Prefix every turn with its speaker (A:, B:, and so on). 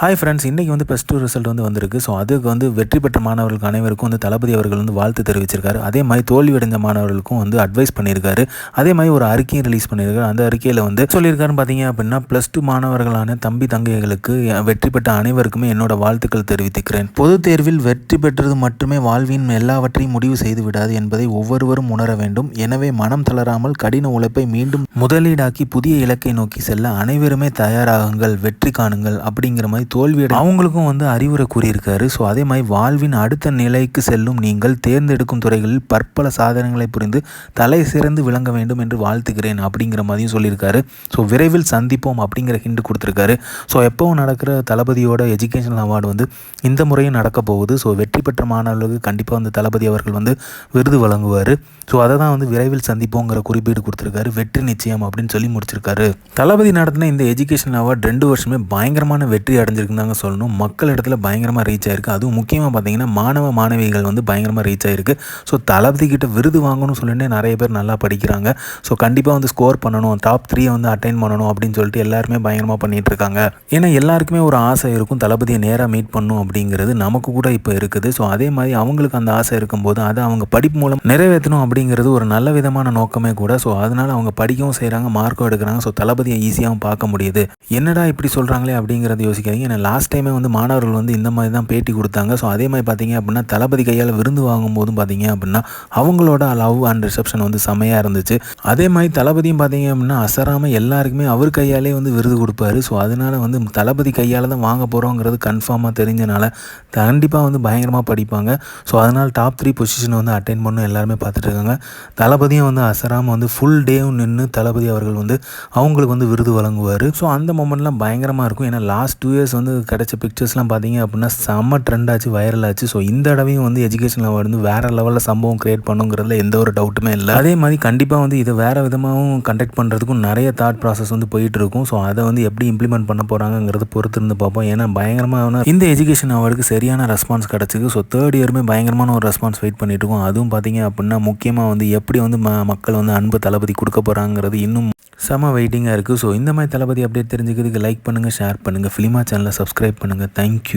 A: Hi friends இன்றைக்கி வந்து plus two result வந்து வந்திருக்கு. ஸோ அதுக்கு வந்து வெற்றி பெற்ற மாணவர்களுக்கு அனைவருக்கும் வந்து தளபதி அவர்கள் வந்து வாழ்த்து தெரிவிச்சிருக்காரு. அதே மாதிரி தோல்வியடைந்த மாணவர்களுக்கும் வந்து அட்வைஸ் பண்ணியிருக்காரு. அதே மாதிரி ஒரு அறிக்கையும் ரிலீஸ் பண்ணியிருக்காரு. அந்த அறிக்கையில் வந்து சொல்லியிருக்காருன்னு பார்த்தீங்க அப்படின்னா ப்ளஸ் டூ மாணவர்களான தம்பி தங்கைகளுக்கு வெற்றி பெற்ற அனைவருக்குமே என்னோட வாழ்த்துக்கள் தெரிவித்துக்கிறேன். பொது தேர்வில் வெற்றி பெற்றது மட்டுமே வாழ்வின் எல்லாவற்றையும் முடிவு செய்து விடாது என்பதை ஒவ்வொருவரும் உணர வேண்டும். எனவே மனம் தளராமல் கடின உழைப்பை மீண்டும் முதலீடாக்கி புதிய இலக்கை நோக்கி செல்ல அனைவருமே தயாராகுங்கள் வெற்றி காணுங்கள் அப்படிங்கிற மாதிரி தோல்வியடை அவங்களுக்கும் வந்து அறிவுரை கூறியிருக்காரு. ஸோ அதே மாதிரி வாழ்வின் அடுத்த நிலைக்கு செல்லும் நீங்கள் தேர்ந்தெடுக்கும் துறைகளில் பற்பல சாதனங்களை புரிந்து தலை சிறந்து விளங்க வேண்டும் என்று வாழ்த்துக்கிறேன் அப்படிங்கிற மாதிரியும் சொல்லியிருக்காரு. ஸோ விரைவில் சந்திப்போம் அப்படிங்கிற ஹிண்ட் கொடுத்துருக்காரு. ஸோ எப்போவும் நடக்கிற தளபதியோட எஜுகேஷனல் அவார்டு வந்து இந்த முறையும் நடக்க போகுது. ஸோ வெற்றி பெற்ற மாணவர்களுக்கு கண்டிப்பாக வந்து தளபதி அவர்கள் வந்து விருது வழங்குவார். ஸோ அதை தான் வந்து விரைவில் சந்திப்போங்கிற குறிப்பீடு கொடுத்துருக்காரு. வெற்றி நிச்சயம் அப்படின்னு சொல்லி முடிச்சிருக்காரு. தளபதி நடத்தின இந்த எஜுகேஷன் அவார்டு ரெண்டு வருஷமே பயங்கரமான வெற்றி அடைஞ்சு அடைஞ்சிருக்குன்னு தாங்க சொல்லணும். மக்கள் இடத்துல பயங்கரமாக ரீச் ஆயிருக்கு. அதுவும் முக்கியமாக பார்த்தீங்கன்னா மாணவ மாணவிகள் வந்து பயங்கரமாக ரீச் ஆயிருக்கு. ஸோ தளபதி கிட்ட விருது வாங்கணும்னு சொல்லிட்டு நிறைய பேர் நல்லா படிக்கிறாங்க. ஸோ கண்டிப்பாக வந்து ஸ்கோர் பண்ணணும். டாப் த்ரீயை வந்து அட்டைன் பண்ணணும் அப்படின்னு சொல்லிட்டு எல்லாருமே பயங்கரமாக பண்ணிகிட்டு இருக்காங்க. ஏன்னா எல்லாருக்குமே ஒரு ஆசை இருக்கும். தளபதியை நேராக மீட் பண்ணும் அப்படிங்கிறது நமக்கு கூட இப்போ இருக்குது. ஸோ அதே மாதிரி அவங்களுக்கு அந்த ஆசை இருக்கும்போது அதை அவங்க படிப்பு மூலம் நிறைவேற்றணும் அப்படிங்கிறது ஒரு நல்ல விதமான நோக்கமே கூட. ஸோ அதனால் அவங்க படிக்கவும் செய்கிறாங்க மார்க்கும் எடுக்கிறாங்க. ஸோ தளபதியை ஈஸியாகவும் பார்க்க முடியுது. என்னடா இப்படி சொல்கிறாங்களே அப்படிங்கிறத யோசிக்காதீங்க. ஏன்னா லாஸ்ட் டைமே வந்து மாணவர்கள் வந்து இந்த மாதிரி தான் பேட்டி கொடுத்தாங்க. ஸோ அதே மாதிரி பார்த்தீங்க அப்படின்னா தளபதி கையால் விருந்து வாங்கும்போதும் பார்த்தீங்க அப்படின்னா அவங்களோட லவ் அண்ட் ரிசப்ஷன் வந்து செம்மையாக இருந்துச்சு. அதே மாதிரி தளபதியும் பார்த்தீங்க அப்படின்னா அசராமல் எல்லாருக்குமே அவர் கையாலே வந்து விருது கொடுப்பாரு. ஸோ அதனால் வந்து தளபதி கையால் தான் வாங்க போகிறோங்கிறது கன்ஃபார்மாக தெரிஞ்சனால கண்டிப்பாக வந்து பயங்கரமாக படிப்பாங்க. ஸோ அதனால் டாப் த்ரீ பொசிஷனை வந்து அட்டைன் பண்ணணும் எல்லாருமே பார்த்துட்டு இருக்காங்க. தளபதியும் வந்து அசராமல் வந்து ஃபுல் டேவும் நின்று தளபதி அவர்கள் வந்து அவங்களுக்கு வந்து விருது வழங்குவார். ஸோ அந்த மொமெண்ட்லாம் பயங்கரமாக இருக்கும். ஏன்னா லாஸ்ட் டூ இயர்ஸ் வந்து கிடைச்ச பிக்சர்ஸ்லாம் பார்த்தீங்க அப்படின்னா செம்ம ட்ரெண்ட் ஆச்சு வைரல் ஆச்சு. ஸோ இந்த தடவையும் வந்து எஜுகேஷன் அவார்டு வந்து வேறு லெவலில் சம்பவம் க்ரியேட் பண்ணுங்கிறதுல எந்த ஒரு டவுட்டுமே இல்லை. அதே மாதிரி கண்டிப்பாக வந்து இதை வேறு விதமாகவும் கண்டக்ட் பண்ணுறதுக்கும் நிறைய தாட் ப்ராசஸ் வந்து போயிட்டு இருக்கும். ஸோ அதை வந்து எப்படி இம்ப்ளிமெண்ட் பண்ண போகிறாங்கிறது பொறுத்து இருந்து பார்ப்போம். ஏன்னா பயங்கரமான இந்த எஜுகேஷன் அவார்டுக்கு சரியான ரெஸ்பான்ஸ் கிடச்சிக்கு ஸோ தேர்ட் இயருமே பயங்கரமான ஒரு ரெஸ்பான்ஸ் வெயிட் பண்ணிட்டு இருக்கோம். அதுவும் பார்த்தீங்க அப்படின்னா முக்கியமாக வந்து எப்படி வந்து ம மக்கள் வந்து அன்பு தளபதி கொடுக்க போகிறாங்கிறது இன்னும் செம வெயிட்டிங்காக இருக்குது. ஸோ இந்த மாதிரி தளபதி அப்டேட் தெரிஞ்சுக்கிறதுக்கு லைக் பண்ணுங்கள் ஷேர் பண்ணுங்கள் ஃபிலிமா சேனலை சப்ஸ்கிரைப் பண்ணுங்கள் தேங்க்யூ